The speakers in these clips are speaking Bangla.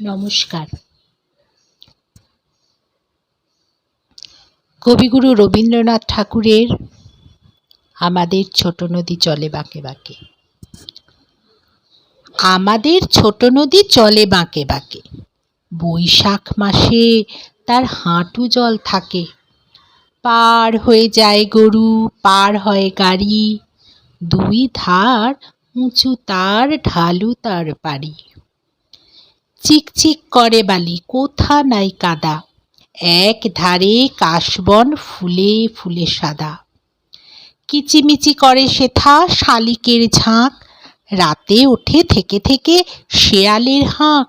নমস্কার। কবিগুরু রবীন্দ্রনাথ ঠাকুরের আমাদের ছোট নদী চলে বাঁকে বাঁকে। আমাদের ছোট নদী চলে বাঁকে বাঁকে। বৈশাখ মাসে তার হাঁটু জল থাকে। পার হয়ে যায় গরু, পার হয় গাড়ি। দুই ধার উঁচু তার, ঢালু তার পাড়ি। চিকচিক করে বালি, কোথা নাই কাদা। এক ধারে কাশবন ফুলে ফুলে সাদা। কিচিমিচি করে সেথা শালিকের ঝাঁক, রাতে ওঠে থেকে থেকে শেয়ালের হাঁক।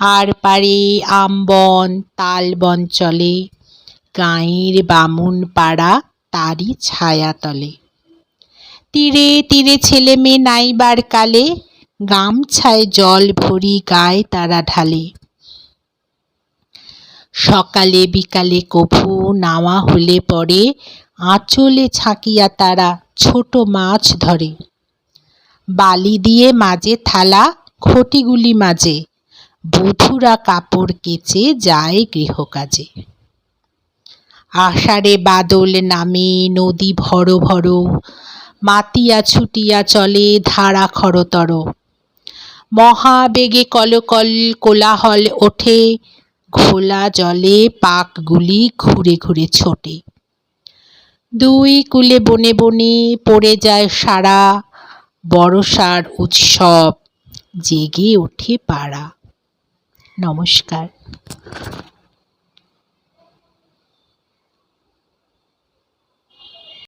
আর পারে আমবন, তালবন চলে, গাঁয়ের বামুন পাড়া তারই ছায়া তলে। তীরে তীরে ছেলে মেয়ে নাইবার কালে গামছায় জল ভরি গায়ে তারা ঢালে। সকালে বিকালে কভু নাওয়া হলে পরে আঁচলে ছাকিয়া তারা ছোট মাছ ধরে। বালি দিয়ে মাঝে থালা খটিগুলি মাঝে। বধুরা কাপড় কেচে যায় গৃহকাজে। আষাঢ়ে বাদল নামে, নদী ভর ভর। মাতিয়া ছুটিয়া চলে ধারা খরতর। মহাবেগে কলকল কোলাহল ওঠে, ঘোলা জলে পাকগুলি ঘুরে ঘুরে ছোটে। দুই কুলে বনে বনে পড়ে যায় সারা বড়সার উৎসব, জেগে ওঠে পাড়া। নমস্কার।